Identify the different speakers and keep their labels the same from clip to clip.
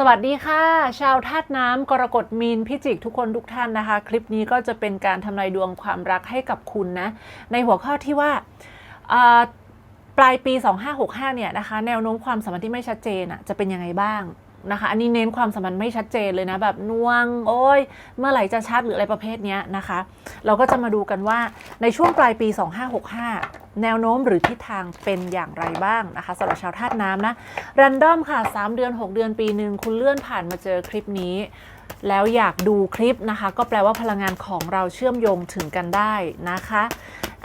Speaker 1: สวัสดีค่ะ ชาวธาตุน้ำกรกฎมีนพิจิกทุกคนทุกท่านนะคะ คลิปนี้ก็จะเป็นการทำนายดวงความรักให้กับคุณนะ ในหัวข้อที่ว่าปลายปี 2565เนี่ยนะคะ แนวโน้มความสัมพันธ์ที่ไม่ชัดเจนอะจะเป็นยังไงบ้าง นะคะ อันนี้เน้นความสัมพันธ์ไม่ชัดเจนเลยนะ แบบน่วง โอ้ย เมื่อไหร่จะชัดหรืออะไรประเภทเนี้ยนะคะ เราก็จะมาดูกันว่าในช่วงปลายปี 2565 แนวโน้มหรือทิศทางเป็นอย่างไรบ้างนะคะสำหรับชาวธาตุน้ำนะรันดอมค่ะ 3 เดือน 6 เดือนปีหนึ่งคุณเลื่อนผ่านมาเจอคลิปนี้แล้วอยากดูคลิปนะคะ ก็แปลว่าพลังงานของเราเชื่อมโยงถึงกันได้นะคะ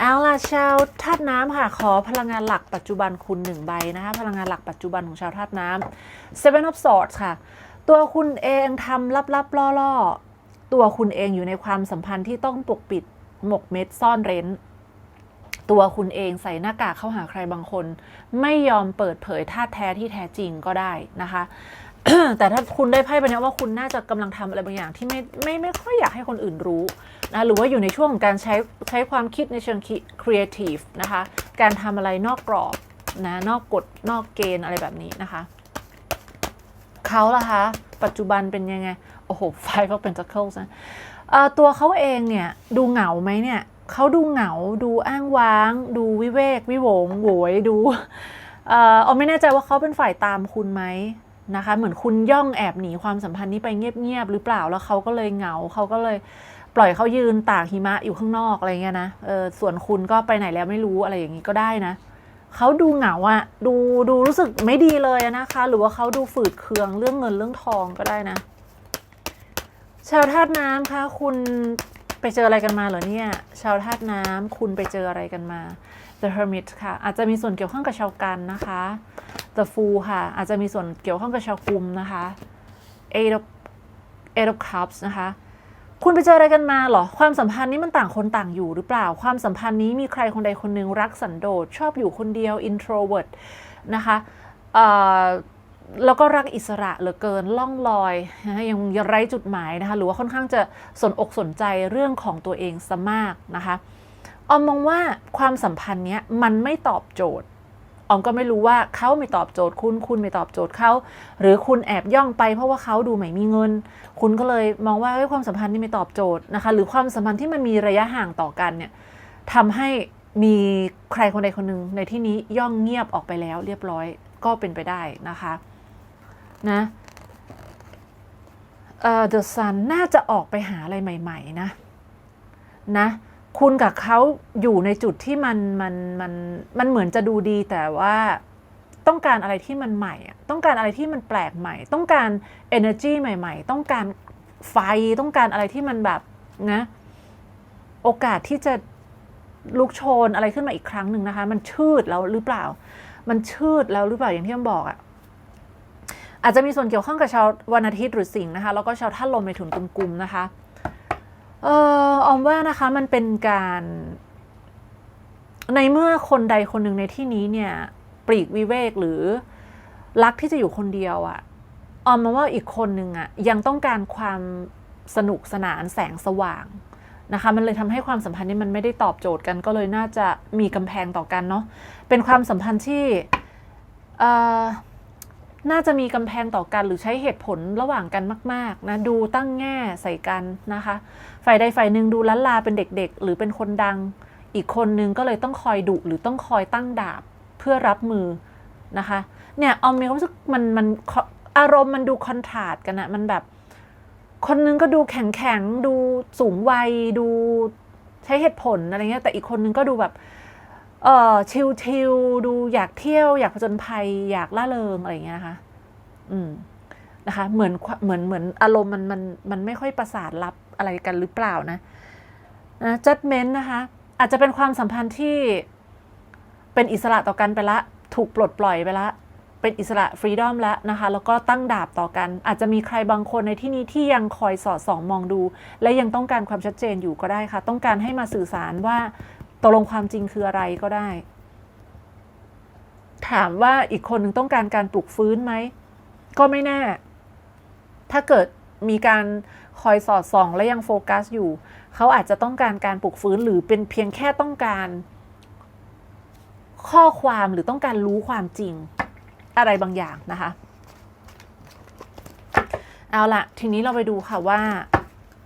Speaker 1: เอาล่ะชาวธาตุน้ำค่ะ ขอพลังงานหลักปัจจุบันคุณหนึ่งใบนะคะพลังงานหลักปัจจุบันของชาวธาตุน้ำ Seven of Swords ค่ะ ตัวคุณเองทำลับๆล่อๆ ตัวคุณเองอยู่ในความสัมพันธ์ที่ต้องปกปิดหมกเม็ดซ่อนเร้น ตัวคุณเองใส่หน้ากากเข้าหาใครบางคน ไม่ยอมเปิดเผยท่าแท้ที่แท้จริงก็ได้นะคะ แต่ถ้าคุณได้ไพ่ไปเนี้ยว่าคุณน่าจะกำลังทำอะไรบางอย่างที่ไม่ไม่ไม่ค่อยอยากให้คนอื่นรู้นะหรือว่าอยู่ในช่วงของการใช้ใช้ความคิดในเชิงครีเอทีฟนะคะ การทำอะไรนอกกรอบนะนอกกฎนอกเกณฑ์อะไรแบบนี้นะคะเขาล่ะคะ ปัจจุบันเป็นยังไง โอ้โห Five of Pentacles นะตัวเขาเองเนี่ย ดูเหงาไหมเนี่ยเขาดูเหงา ดูอ้างว้าง ดูวิเวก วิโวงโวยดูเออไม่แน่ใจว่าเขาเป็นฝ่ายตามคุณไหม นะคะ เหมือนคุณย่องแอบหนีความสัมพันธ์นี้ไปเงียบๆหรือเปล่าแล้วเขาก็เลยเหงาเขาก็เลยปล่อยเขายืนตากหิมะอยู่ข้างนอกอะไรเงี้ยนะเออส่วนคุณก็ไปไหนแล้วไม่รู้อะไรอย่างนี้ก็ได้นะเขาดูเหงาอะดูดูรู้สึกไม่ดีเลยนะคะ หรือว่าเขาดูฝืดเคืองเรื่องเงินเรื่องทองก็ได้นะ ชาวธาตุน้ำคะคุณไปเจออะไรกันมาเหรอเนี่ย ชาวธาตุน้ำคุณไปเจออะไรกันมา The Hermit ค่ะ อาจจะมีส่วนเกี่ยวข้องกับชาวกันนะคะ The Fool ค่ะ อาจจะมีส่วนเกี่ยวข้องกับชาวกุมนะคะ Eight of Eight of Cups นะคะ คุณไปเจออะไรกันมาเหรอ ความสัมพันธ์นี้มันต่างคนต่างอยู่หรือเปล่า ความสัมพันธ์นี้มีใครคนใดคนหนึ่งรักสันโดษชอบอยู่คนเดียว introvert นะคะแล้วก็รักอิสระเหลือเกินล่องลอยยังยังไร้จุดหมายนะคะ หรือว่าค่อนข้างจะสนอกสนใจเรื่องของตัวเองซะมากนะคะออมมองว่าความสัมพันธ์เนี้ยมันไม่ตอบโจทย์ ออมก็ไม่รู้ว่าเขาไม่ตอบโจทย์คุณคุณไม่ตอบโจทย์เขาหรือคุณแอบย่องไปเพราะว่าเขาดูไม่มีเงิน คุณก็เลยมองว่าเฮ้ยความสัมพันธ์นี่ไม่ตอบโจทย์นะคะ หรือความสัมพันธ์ที่มันมีระยะห่างต่อกันเนี่ยทำให้มีใครคนใดคนหนึ่งในที่นี้ย่องเงียบออกไปแล้ว เรียบร้อยก็เป็นไปได้นะคะนะเอ่อ The Sun น่าจะออกไปหาอะไรใหม่ ๆ นะนะ คุณกับเขาอยู่ในจุดที่มันมันมันมันเหมือนจะดูดีแต่ว่าต้องการอะไรที่มันใหม่อะต้องการอะไรที่มันแปลกใหม่ ต้องการ energy ใหม่ ๆ ต้องการไฟต้องการอะไรที่มันแบบนะ โอกาสที่จะลุกโชนอะไรขึ้นมาอีกครั้งหนึ่งนะคะ มันชืดแล้วหรือเปล่า มันชืดแล้วหรือเปล่าอย่างที่ผมบอกอะอาจจะมีส่วนเกี่ยวข้องกับชาววันอาทิตย์หรือสิงห์นะคะ แล้วก็ชาวท่านลมในถุนกลุ่มๆนะคะ เออออมว่านะคะมันเป็นการ ในเมื่อคนใดคนหนึ่งในที่นี้เนี่ย ปลีกวิเวกหรือรักที่จะอยู่คนเดียวอะออมมองว่าอีกคนหนึ่งอะยังต้องการความสนุกสนานแสงสว่างนะคะ มันเลยทำให้ความสัมพันธ์นี้มันไม่ได้ตอบโจทย์กัน ก็เลยน่าจะมีกำแพงต่อกันเนาะเป็นความสัมพันธ์ที่เอ่อ น่าจะมีกำแพงต่อกันหรือใช้เหตุผลระหว่างกันมาก ๆ นะ ดูตั้งแง่ใส่กันนะคะ ฝ่ายใดฝ่ายหนึ่งดูล้านลาเป็นเด็ก ๆ หรือเป็นคนดัง อีกคนนึงก็เลยต้องคอยดุหรือต้องคอยตั้งดาบเพื่อรับมือนะคะ เนี่ยออมมีความรู้สึกมันมันอารมณ์มันดูคอนทราสต์กันอะมันแบบ คนนึงก็ดูแข็งแข็งๆดูสูงวัยดูใช้เหตุผลอะไรเงี้ยแต่อีกคนนึงก็ดูแบบ เออชิลชิลๆดูอยากเที่ยว อยากผจญภัย อยากล่าเริงอะไรอย่างเงี้ยนะคะ อืมนะคะ เหมือนเหมือนเหมือนอารมณ์มันมันมันไม่ค่อยประสานรับอะไรกันหรือเปล่านะนะจัดเมนนะคะ อาจจะเป็นความสัมพันธ์ที่เป็นอิสระต่อกันไปละ ถูกปลดปล่อยไปละ เป็นอิสระฟรีดอมแล้วนะคะ แล้วก็ตั้งดาบต่อกัน อาจจะมีใครบางคนในที่นี้ที่ยังคอยสอดส่องมองดู และยังต้องการความชัดเจนอยู่ก็ได้ค่ะ ต้องการให้มาสื่อสารว่า ตกลงความจริงคืออะไรก็ได้ ถามว่าอีกคนหนึ่งต้องการการปลุกฟื้นไหม ก็ไม่แน่ ถ้าเกิดมีการคอยสอดส่องและยังโฟกัสอยู่ เขาอาจจะต้องการการปลุกฟื้นหรือเป็นเพียงแค่ต้องการข้อความหรือต้องการรู้ความจริงอะไรบางอย่างนะคะ เอาละทีนี้เราไปดูค่ะว่า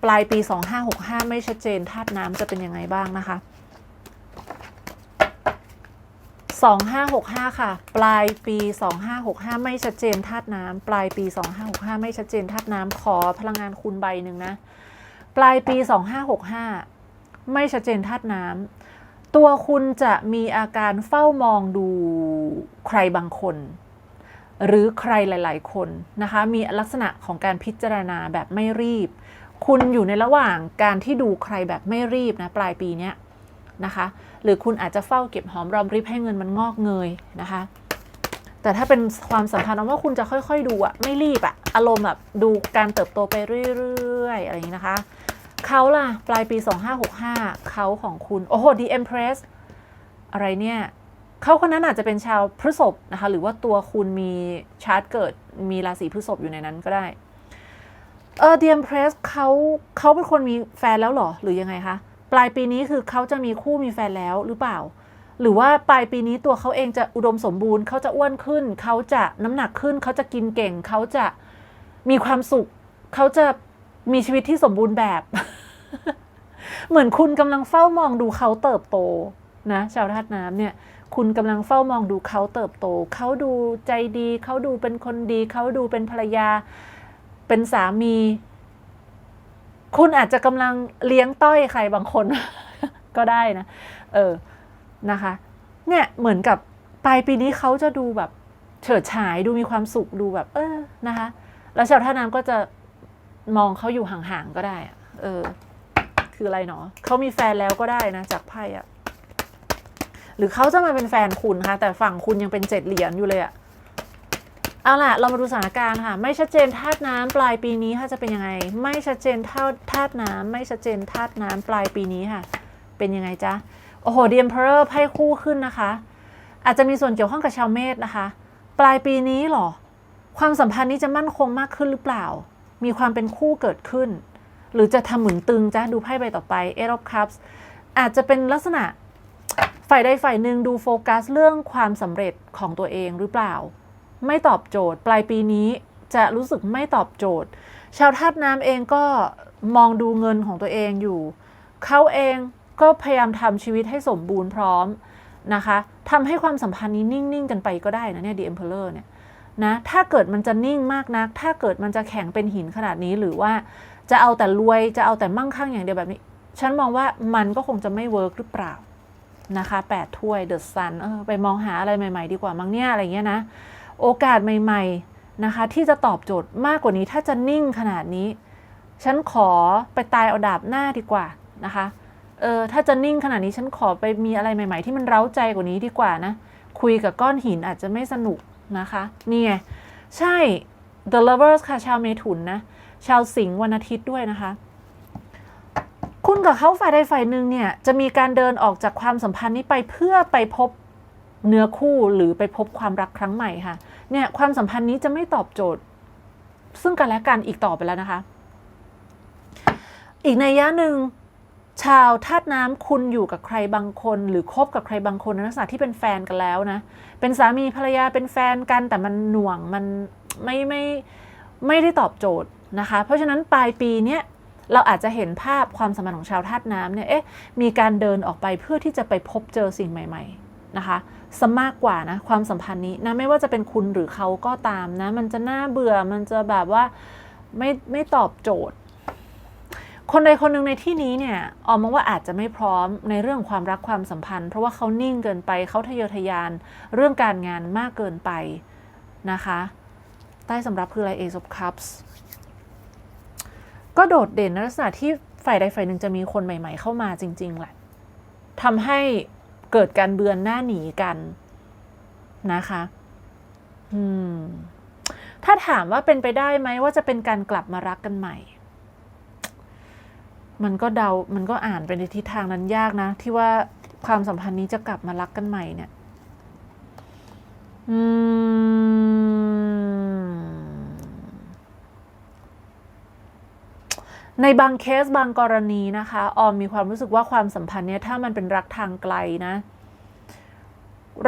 Speaker 1: ปลายปี 2565 ไม่ชัดเจนธาตุน้ำจะเป็นยังไงบ้างนะคะ 2565 ค่ะ ปลายปี 2565 ไม่ชัดเจนธาตุน้ำปลายปี 2565 ไม่ชัดเจนธาตุน้ำขอพลังงานคูณใบหนึ่งนะ ปลายปี 2565 ไม่ชัดเจนธาตุน้ำตัวคุณจะมีอาการเฝ้ามองดูใครบางคน หรือใครหลาย ๆ คนนะคะ มีลักษณะของการพิจารณาแบบไม่รีบ คุณอยู่ในระหว่างการที่ดูใครแบบไม่รีบนะปลายปีเนี้ยนะคะ หรือคุณอาจจะเฝ้าเก็บหอมรอมริบให้เงินมันงอกเงยนะคะ แต่ถ้าเป็นความสัมพันธ์เอาว่าคุณจะค่อย ๆ ดูอะไม่รีบอะอารมณ์แบบดูการเติบโตไปเรื่อยๆอะไรอย่างนี้นะคะเขาล่ะ ปลายปี 2565 เขาของคุณ โอ้โห The Empress อะไรเนี่ยเขาคนนั้นอาจจะเป็นชาวพฤษภนะคะ หรือว่าตัวคุณมีชาร์ตเกิดมีราศีพฤษภอยู่ในนั้นก็ได้เออ The Empress เขาเขาเป็นคนมีแฟนแล้วหรอ หรือยังไงคะ ลายปีนี้คือเขาจะมีคู่มีแฟนแล้วหรือเปล่า หรือว่าปลายปีนี้ตัวเขาเองจะอุดมสมบูรณ์เขาจะอ้วนขึ้น เขาจะน้ำหนักขึ้น เขาจะกินเก่ง เขาจะมีความสุข เขาจะมีชีวิตที่สมบูรณ์แบบ เหมือนคุณกำลังเฝ้ามองดูเขาเติบโตนะชาวธาตุน้ำเนี่ยคุณกำลังเฝ้ามองดูเขาเติบโต เขาดูใจดี เขาดูเป็นคนดี เขาดูเป็นภรรยา เป็นสามี คุณอาจจะกำลังเลี้ยงต้อยใครบางคน ก็ได้นะ เออนะคะ เนี่ยเหมือนกับปลายปีนี้เขาจะดูแบบเฉิดฉายดูมีความสุขดูแบบ เออนะคะ แล้วชาวท่าน้ำก็จะมองเขาอยู่ห่างๆก็ได้อะเออ คืออะไรเนาะเขามีแฟนแล้วก็ได้นะ จากไพ่อะหรือเขาจะมาเป็นแฟนคุณค่ะแต่ฝั่งคุณยังเป็นเจ็ดเหรียญอยู่เลยอะ เอาล่ะ เรามาดูสถานการณ์ค่ะ ไม่ชัดเจนธาตุน้ำปลายปีนี้ค่ะจะเป็นยังไง ไม่ชัดเจนธาตุธาตุน้ำไม่ชัดเจนธาตุน้ำปลายปีนี้ค่ะ เป็นยังไงจ๊ะ โอ้โห The Emperor ไพ่คู่ขึ้นนะคะ อาจจะมีส่วนเกี่ยวข้องกับชาวเมษนะคะ ปลายปีนี้หรอ ความสัมพันธ์นี้จะมั่นคงมากขึ้นหรือเปล่า มีความเป็นคู่เกิดขึ้น หรือจะทำเหมือนตึงจ้ะดูไพ่ใบต่อไป Eight of Cups อาจจะเป็นลักษณะฝ่ายใดฝ่ายหนึ่งดูโฟกัสเรื่องความสำเร็จของตัวเองหรือเปล่า ไม่ตอบโจทย์ ปลายปีนี้จะรู้สึกไม่ตอบโจทย์ ชาวธาตุน้ำเองก็มองดูเงินของตัวเองอยู่ เขาเองก็พยายามทำชีวิตให้สมบูรณ์พร้อมนะคะทำให้ความสัมพันธ์นี้นิ่ง ๆ กันไปก็ได้นะเนี่ย The Emperor เนี่ยนะถ้าเกิดมันจะนิ่งมากนัก ถ้าเกิดมันจะแข็งเป็นหินขนาดนี้หรือว่าจะเอาแต่รวยจะเอาแต่มั่งคั่งอย่างเดียวแบบนี้ ฉันมองว่ามันก็คงจะไม่เวิร์กหรือเปล่านะคะแปดถ้วยเดอะซันเออไปมองหาอะไรใหม่ ๆ ดีกว่ามั้งเนี่ยอะไรเงี้ยนะ โอกาสใหม่ๆนะคะ ที่จะตอบโจทย์มากกว่านี้ถ้าจะนิ่งขนาดนี้ ฉันขอไปตายเอาดาบหน้าดีกว่านะคะเออถ้าจะนิ่งขนาดนี้ฉันขอไปมีอะไรใหม่ ๆ ที่มันเร้าใจกว่านี้ดีกว่านะ คุยกับก้อนหินอาจจะไม่สนุกนะคะนี่ไงใช่ The Lovers ค่ะ ชาวเมถุนนะ ชาวสิงห์วันอาทิตย์ด้วยนะคะ คุณกับเขาฝ่ายใดฝ่ายหนึ่งเนี่ย จะมีการเดินออกจากความสัมพันธ์นี้ไปเพื่อไปพบ เนื้อคู่หรือไปพบความรักครั้งใหม่ค่ะ เนี่ยความสัมพันธ์นี้จะไม่ตอบโจทย์ ซึ่งกันและกันอีกต่อไปแล้วนะคะ อีกในยยะหนึ่งชาวธาตุน้ำคุณอยู่กับใครบางคน หรือคบกับใครบางคนในลักษณะที่เป็นแฟนกันแล้วนะ เป็นสามีภรรยาเป็นแฟนกันแต่มันหน่วงมันไม่ไม่ไม่ได้ตอบโจทย์นะคะ เพราะฉะนั้นปลายปีเนี้ยเราอาจจะเห็นภาพความสัมพันธ์ของชาวธาตุน้ำเนี่ยเอ๊ะมีการเดินออกไปเพื่อที่จะไปพบเจอสิ่งใหม่ ๆ นะคะสมากกว่านะความสัมพันธ์นี้นะไม่ว่าจะเป็นคุณหรือเขาก็ตามนะ มันจะน่าเบื่อมันจะแบบว่าไม่ไม่ตอบโจทย์ คนใดคนหนึ่งในที่นี้เนี่ยออมมองว่าอาจจะไม่พร้อมในเรื่องความรักความสัมพันธ์ เพราะว่าเขานิ่งเกินไปเขาทะเยอทะยานเรื่องการงานมากเกินไปนะคะ ใต้สำรับคืออะไร Ace of Cups ก็โดดเด่นในลักษณะที่ฝ่ายใดฝ่ายหนึ่งจะมีคนใหม่ ๆ เข้ามาจริง ๆแหละทำให้ เกิดการเบือนหน้าหนีกันนะคะอืมถ้าถามว่าเป็นไปได้ไหมว่าจะเป็นการกลับมารักกันใหม่ มันก็เดา มันก็อ่านไปในทิศทางนั้นยากนะ ที่ว่าความสัมพันธ์นี้จะกลับมารักกันใหม่เนี่ย อืม ในบางเคสบางกรณีนะคะออมมีความรู้สึกว่าความสัมพันธ์เนี่ยถ้ามันเป็นรักทางไกลนะ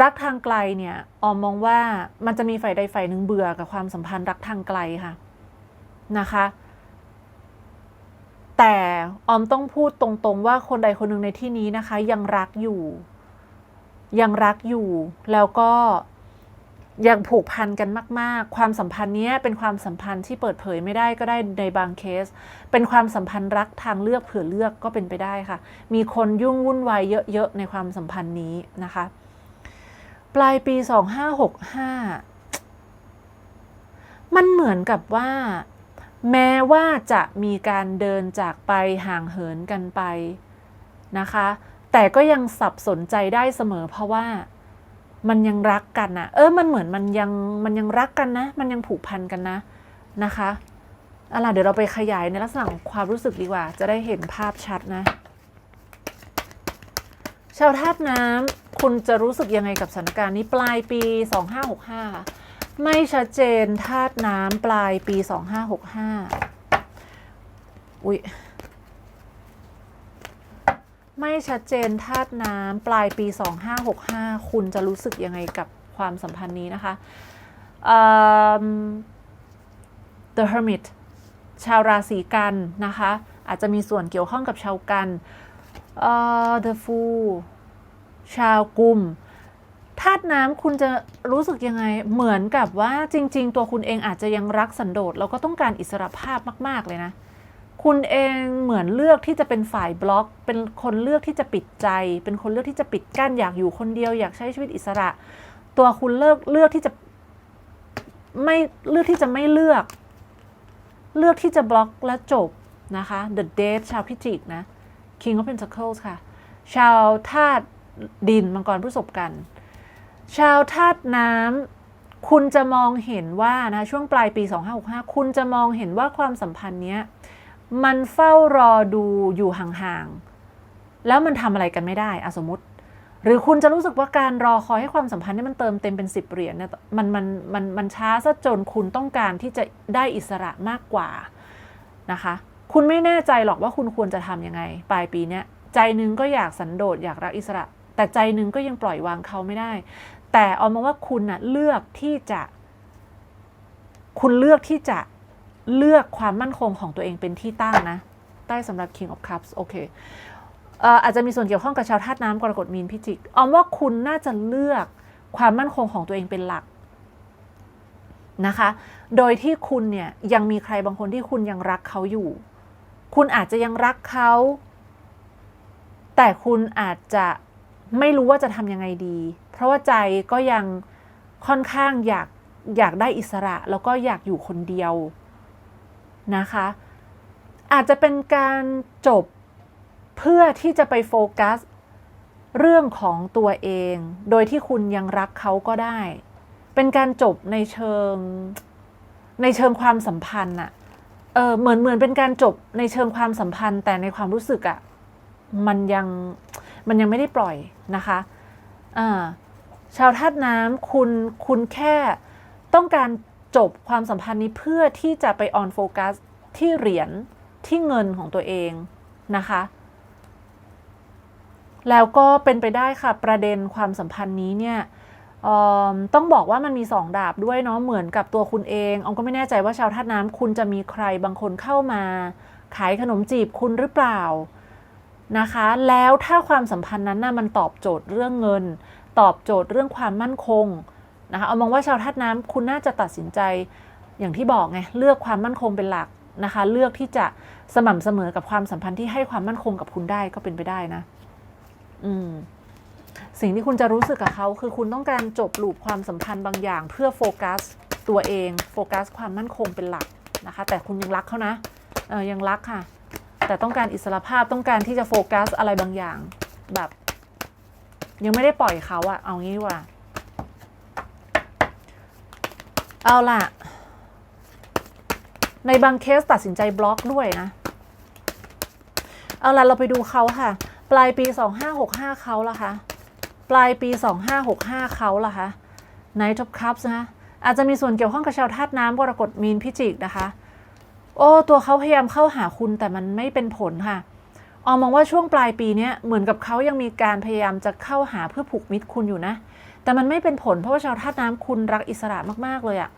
Speaker 1: รักทางไกลเนี่ยออมมองว่ามันจะมีฝ่ายใดฝ่ายหนึ่งเบื่อกับความสัมพันธ์รักทางไกลค่ะนะคะ แต่ออมต้องพูดตรงๆว่าคนใดคนหนึ่งในที่นี้นะคะ ยังรักอยู่ ยังรักอยู่แล้วก็ ยังผูกพันกันมาก ๆ ความสัมพันธ์นี้เป็นความสัมพันธ์ที่เปิดเผยไม่ได้ก็ได้ในบางเคส เป็นความสัมพันธ์รักทางเลือกเผื่อเลือกก็เป็นไปได้ค่ะ มีคนยุ่งวุ่นวายเยอะๆในความสัมพันธ์นี้นะคะ ปลายปี 2565 มันเหมือนกับว่า แม้ว่าจะมีการเดินจากไปห่างเหินกันไปนะคะ แต่ก็ยังสับสนใจได้เสมอเพราะว่า มันยังรักกันนะเออมันเหมือนมันยังมันยังรักกันนะ มันยังผูกพันกันนะนะคะเอาล่ะเดี๋ยวเราไปขยายในลักษณะของความรู้สึกดีกว่า จะได้เห็นภาพชัดนะ ชาวธาตุน้ำคุณจะรู้สึกยังไงกับสถานการณ์นี้ปลายปี 2565 ไม่ชัดเจนธาตุน้ำปลายปี 2565 อุ๊ย ไม่ชัดเจนธาตุน้ำปลายปี 2565 คุณจะรู้สึกยังไงกับความสัมพันธ์นี้นะคะ The Hermit ชาวราศีกันนะคะ อาจจะมีส่วนเกี่ยวข้องกับชาวกัน The Fool ชาวกุมธาตุน้ำคุณจะรู้สึกยังไงเหมือนกับว่าจริง ๆ ตัวคุณเองอาจจะยังรักสันโดษแล้วก็ต้องการอิสรภาพมาก ๆ เลยนะ คุณเองเหมือนเลือกที่จะเป็นฝ่ายบล็อก เป็นคนเลือกที่จะปิดใจ เป็นคนเลือกที่จะปิดกั้นอยากอยู่คนเดียวอยากใช้ชีวิตอิสระ ตัวคุณเลือกเลือกที่จะไม่เลือกที่จะไม่เลือก เลือกที่จะบล็อกและจบนะคะ The Dead ชาวพิจิกนะ King of Pentacles ค่ะ ชาวธาตุดินมังกรผู้ศพกัน ชาวธาตุน้ำคุณจะมองเห็นว่านะช่วงปลายปี 2565 คุณจะมองเห็นว่าความสัมพันธ์เนี้ย มันเฝ้ารอดูอยู่ห่างๆ แล้วมันทำอะไรกันไม่ได้อะสมมติ หรือคุณจะรู้สึกว่าการรอคอยให้ความสัมพันธ์นี่มันเติมเต็มเป็นสิบเหรียญเนี่ยมันมันมันมันช้าซะจนคุณต้องการที่จะได้อิสระมากกว่านะคะ คุณไม่แน่ใจหรอกว่าคุณควรจะทำยังไง ปลายปีเนี้ยใจนึงก็อยากสันโดษอยากรักอิสระ แต่ใจนึงก็ยังปล่อยวางเขาไม่ได้ แต่เอามาว่าคุณน่ะเลือกที่จะ คุณเลือกที่จะ เลือกความมั่นคงของตัวเองเป็นที่ตั้งนะ ใต้สำหรับ King of Cups โอเคเอ่ออาจจะมีส่วนเกี่ยวข้องกับชาวธาตุน้ำกรกฎมีนพิจิกออมว่าคุณน่าจะเลือกความมั่นคงของตัวเองเป็นหลักนะคะ โดยที่คุณเนี่ยยังมีใครบางคนที่คุณยังรักเขาอยู่ คุณอาจจะยังรักเขา แต่คุณอาจจะไม่รู้ว่าจะทำยังไงดี เพราะว่าใจก็ยังค่อนข้างอยากอยากได้อิสระ แล้วก็อยากอยู่คนเดียว นะคะ อาจจะเป็นการจบเพื่อที่จะไปโฟกัส เรื่องของตัวเอง โดยที่คุณยังรักเขาก็ได้ เป็นการจบในเชิงในเชิงความสัมพันธ์อะเออเหมือนเหมือนเป็นการจบในเชิงความสัมพันธ์ แต่ในความรู้สึกอะมันยังมันยังไม่ได้ปล่อยนะคะอ่าชาวธาตุน้ำคุณคุณแค่ต้องการ จบความสัมพันธ์นี้เพื่อที่จะไปออนโฟกัสที่เหรียญที่เงินของตัวเองนะคะ แล้วก็เป็นไปได้ค่ะประเด็นความสัมพันธ์นี้เนี่ยต้องบอกว่ามันมีสองดาบด้วยเนาะเหมือนกับตัวคุณเองออมก็ไม่แน่ใจว่าชาวธาตุน้ำคุณจะมีใครบางคนเข้ามา ขายขนมจีบคุณหรือเปล่านะคะ แล้วถ้าความสัมพันธ์นั้นน่ะมันตอบโจทย์เรื่องเงิน ตอบโจทย์เรื่องความมั่นคง นะคะเอามองว่าชาวธาตุน้ำคุณน่าจะตัดสินใจอย่างที่บอกไงเลือกความมั่นคงเป็นหลักนะคะ เลือกที่จะสม่ำเสมอกับความสัมพันธ์ที่ให้ความมั่นคงกับคุณได้ก็เป็นไปได้นะ อืมสิ่งที่คุณจะรู้สึกกับเขาคือคุณต้องการจบลูปความสัมพันธ์บางอย่าง เพื่อโฟกัสตัวเองโฟกัสความมั่นคงเป็นหลักนะคะ แต่คุณยังรักเขานะเออยังรักค่ะ แต่ต้องการอิสรภาพต้องการที่จะโฟกัสอะไรบางอย่าง แบบ ยังไม่ได้ปล่อยเขาอะเอางี้ดีกว่า เอาล่ะ ในบางเคสตัดสินใจบล็อกด้วยนะ เอาล่ะ เราไปดูเขาค่ะ ปลายปี 2565เขาละคะปลายปี 2565เขาละคะ Knight of Cups นะคะอาจจะมีส่วนเกี่ยวข้องกับชาวธาตุน้ำกรกฎมีนพิจิกนะคะ โอ้ตัวเขาพยายามเข้าหาคุณแต่มันไม่เป็นผลค่ะออมมองว่าช่วงปลายปีนี้เหมือนกับเขายังมีการพยายามจะเข้าหาเพื่อผูกมิตรคุณอยู่นะ แต่มันไม่เป็นผลเพราะว่าชาวธาตุน้ำคุณรักอิสระมากๆเลยอะ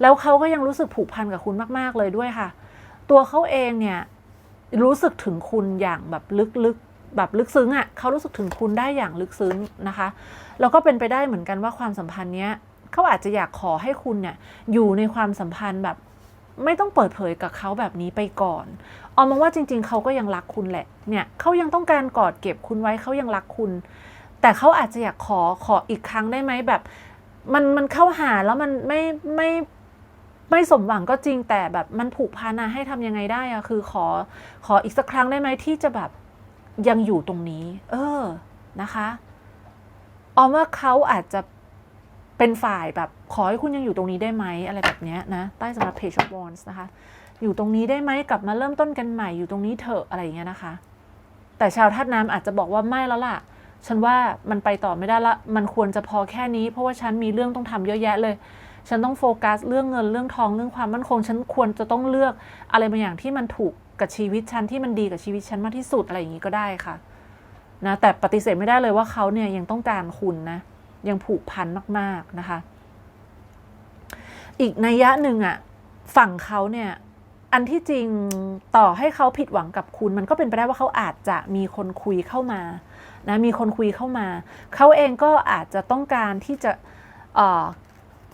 Speaker 1: แล้วเขาก็ยังรู้สึกผูกพันกับคุณมากๆเลยด้วยค่ะ ตัวเขาเองเนี่ยรู้สึกถึงคุณอย่างแบบลึกๆแบบลึกซึ้งอะ่ะเขารู้สึกถึงคุณได้อย่างลึกซึ้งนะคะแล้วก็เป็นไปได้เหมือนกันว่าความสัมพันธ์เนี้ยเขาอาจจะอยากขอให้คุณเนี่ยอยู่ในความสัมพันธ์แบบไม่ต้องเปิดเผยกับเขาแบบนี้ไปก่อนออมมองว่าจริง ๆเขาก็ยังรักคุณแหละเนี่ยเขายังต้องการกอดเก็บคุณไว้เขายังรักคุณ แต่เขาอาจจะอยากขอขออีกครั้งได้ไหมแบบ มันมันเข้าหาแล้วมันไม่ไม่ไม่สมหวังก็จริงแต่แบบมันผูกพันนะให้ทำยังไงได้อะคือขอขออีกสักครั้งได้ไหมที่จะแบบยังอยู่ตรงนี้ เออนะคะออมว่าเขาอาจจะเป็นฝ่ายแบบขอให้คุณยังอยู่ตรงนี้ได้ไหมอะไรแบบเนี้ยนะใต้สำหรับ Page of Wands นะคะ อยู่ตรงนี้ได้ไหมกลับมาเริ่มต้นกันใหม่อยู่ตรงนี้เถอะอะไรอย่างเงี้ยนะคะ แต่ชาวธาตุน้ำอาจจะบอกว่าไม่แล้วล่ะ ฉันว่ามันไปต่อไม่ได้ละ มันควรจะพอแค่นี้ เพราะว่าฉันมีเรื่องต้องทำเยอะแยะเลย ฉันต้องโฟกัสเรื่องเงินเรื่องทองเรื่องความมั่นคง ฉันควรจะต้องเลือกอะไรบางอย่างที่มันถูกกับชีวิตฉันที่มันดีกับชีวิตฉันมากที่สุดอะไรอย่างนี้ก็ได้ค่ะนะแต่ปฏิเสธไม่ได้เลยว่าเขาเนี่ยยังต้องการคุณนะยังผูกพันมาก ๆนะคะ อีกนัยยะหนึ่งอะฝั่งเขาเนี่ยอันที่จริงต่อให้เขาผิดหวังกับคุณ มันก็เป็นไปได้ว่าเขาอาจจะมีคนคุยเข้ามา นะมีคนคุยเข้ามา เขาเองก็อาจจะต้องการที่จะเ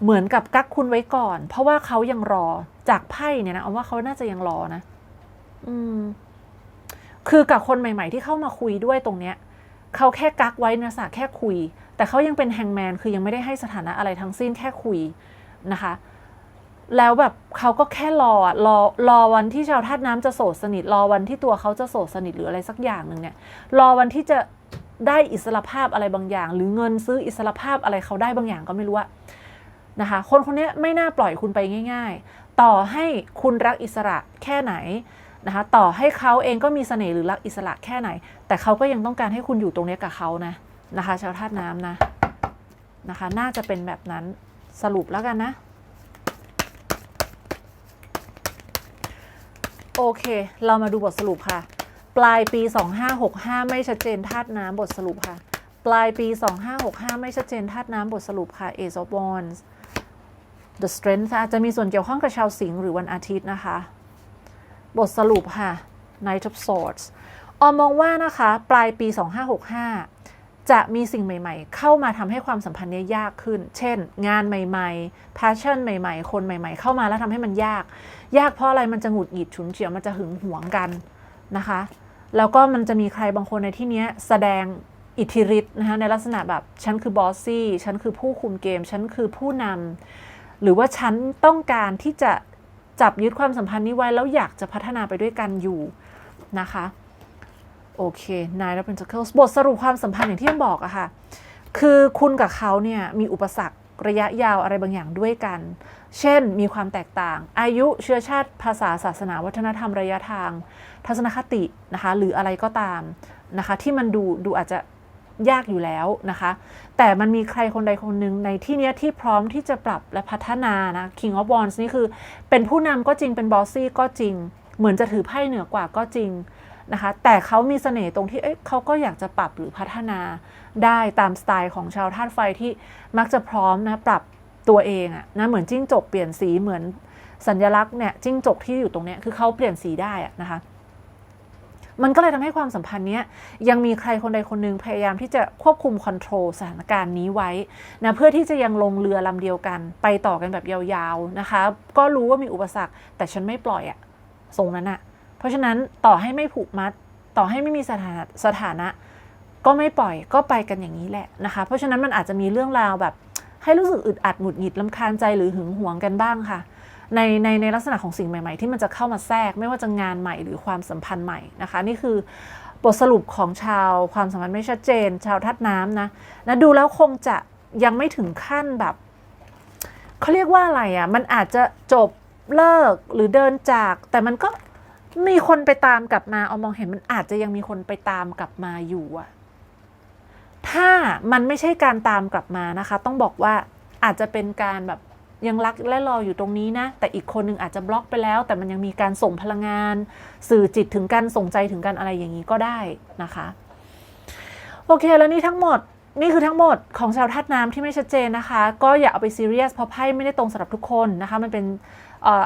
Speaker 1: เหมือนกับกักคุณไว้ก่อน เพราะว่าเขายังรอจากไพ่เนี่ยนะเอาว่าเขาน่าจะยังรอนะ อืม คือกับคนใหม่ ๆ ที่เข้ามาคุยด้วยตรงเนี้ยเขาแค่กักไว้นะสะแค่คุย แต่เขายังเป็นแฮงแมนคือยังไม่ได้ให้สถานะอะไรทั้งสิ้นแค่คุยนะคะ แล้วแบบเขาก็แค่รออะรอรอวันที่ชาวธาตุน้ำจะโสดสนิท รอวันที่ตัวเขาจะโสดสนิทหรืออะไรสักอย่างหนึ่งเนี่ย รอวันที่จะ ได้อิสรภาพอะไรบางอย่าง หรือเงินซื้ออิสรภาพอะไรเขาได้บางอย่างก็ไม่รู้อะนะคะ คนคนนี้ไม่น่าปล่อยคุณไปง่าย ๆ ต่อให้คุณรักอิสระแค่ไหนนะคะต่อให้เขาเองก็มีเสน่ห์หรือรักอิสระแค่ไหน แต่เขาก็ยังต้องการให้คุณอยู่ตรงนี้กับเขานะนะคะ ชาวธาตุน้ำนะนะคะ น่าจะเป็นแบบนั้นสรุปแล้วกันนะโอเค เรามาดูบทสรุปค่ะ ปลายปี 2565 ไม่ชัดเจนธาตุน้ำบทสรุปค่ะ ปลายปี 2565 ไม่ชัดเจนธาตุน้ำบทสรุปค่ะ Ace of Wands The Strength อาจจะมีส่วนเกี่ยวข้องกับชาวสิงห์หรือวันอาทิตย์นะคะ บทสรุปค่ะ Knight of Swords ออมมองว่านะคะ ปลายปี 2565 จะมีสิ่งใหม่ ๆ เข้ามาทำให้ความสัมพันธ์นี้ยากขึ้น เช่น งานใหม่ๆ passion ใหม่ ๆ คนใหม่ ๆ เข้ามาแล้วทำให้มันยาก ยากเพราะอะไรมันจะหงุดหงิดฉุนเฉียวมันจะหึงหวงกันนะคะ แล้วก็มันจะมีใครบางคนในที่นี้แสดงอิทธิฤทธิ์นะคะในลักษณะแบบ ฉันคือบอสซี่ ฉันคือผู้คุมเกม ฉันคือผู้นำหรือว่าฉันต้องการที่จะจับยึดความสัมพันธ์นี้ไว้ แล้วอยากจะพัฒนาไปด้วยกันอยู่นะคะโอเค Nine of Pentacles บทสรุปความสัมพันธ์อย่างที่ผมบอกอะค่ะ คือคุณกับเขาเนี่ยมีอุปสรรค ระยะยาวอะไรบางอย่างด้วยกัน เช่น มีความแตกต่าง อายุเชื้อชาติภาษาศาสนาวัฒนธรรมระยะทาง ทัศนคตินะคะหรืออะไรก็ตามนะคะที่มันดูดูอาจจะยากอยู่แล้วนะคะ แต่มันมีใครคนใดคนหนึ่งในที่นี้ที่พร้อมที่จะปรับและพัฒนานะ King of Wands นี่คือเป็นผู้นำก็จริงเป็นบอสซี่ก็จริง เหมือนจะถือไพ่เหนือกว่าก็จริง นะคะ แต่เขามีเสน่ห์ตรงที่เอ๊ะเขาก็อยากจะปรับหรือพัฒนาได้ตามสไตล์ของชาวธาตุไฟที่มักจะพร้อมนะปรับตัวเองอะนะเหมือนจิ้งจกเปลี่ยนสีเหมือนสัญลักษณ์เนี่ยจิ้งจกที่อยู่ตรงเนี้ยคือเขาเปลี่ยนสีได้อะนะคะมันก็เลยทำให้ความสัมพันธ์เนี้ยยังมีใครคนใดคนหนึ่งพยายามที่จะควบคุมคอนโทรลสถานการณ์นี้ไว้นะเพื่อที่จะยังลงเรือลำเดียวกัน ไปต่อกันแบบยาวๆนะคะ ก็รู้ว่ามีอุปสรรคแต่ฉันไม่ปล่อยอะทรงนั้นอะ เพราะฉะนั้นต่อให้ไม่ผูกมัด ต่อให้ไม่มีสถานะสถานะ ก็ไม่ปล่อยก็ไปกันอย่างนี้แหละนะคะ เพราะฉะนั้นมันอาจจะมีเรื่องราวแบบ ให้รู้สึกอึดอัดหงุดหงิดลำคาญใจหรือหึงหวงกันบ้างค่ะในในในลักษณะของสิ่งใหม่ ๆ ที่มันจะเข้ามาแทรกไม่ว่าจะงานใหม่หรือความสัมพันธ์ใหม่นะคะ นี่คือบทสรุปของชาวความสัมพันธ์ไม่ชัดเจน ชาวทัดน้ำนะนะดูแล้วคงจะยังไม่ถึงขั้นแบบเขาเรียกว่าอะไรอะ่ะมันอาจจะจบเลิกหรือเดินจาก แต่มันก็ มีคนไปตามกลับมาเอามองเห็นมันอาจจะยังมีคนไปตามกลับมาอยู่อะถ้ามันไม่ใช่การตามกลับมานะคะ ต้องบอกว่าอาจจะเป็นการแบบยังรักและรออยู่ตรงนี้นะ แต่อีกคนนึงอาจจะบล็อกไปแล้ว แต่มันยังมีการส่งพลังงาน สื่อจิตถึงกันส่งใจถึงกันอะไรอย่างนี้ก็ได้นะคะ โอเค แล้วนี่ทั้งหมดนี่คือทั้งหมดของชาวธาตุน้ำที่ไม่ชัดเจนนะคะ ก็อย่าเอาไปซีเรียสเพราะไพ่ไม่ได้ตรงสำหรับทุกคนนะคะ มันเป็น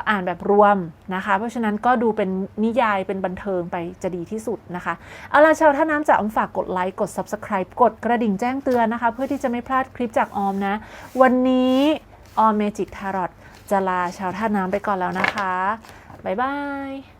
Speaker 1: อ่านแบบรวมนะคะ เพราะฉะนั้นก็ดูเป็นนิยายเป็นบันเทิงไปจะดีที่สุดนะคะเอาล่ะชาวท่าน้ำจะออมฝากกดไลค์กด Subscribe กดกระดิ่งแจ้งเตือนนะคะ เพื่อที่จะไม่พลาดคลิปจากออมนะ วันนี้ออมเมจิกทารอตจะลาชาวท่าน้ำไปก่อนแล้วนะคะ บ๊ายบาย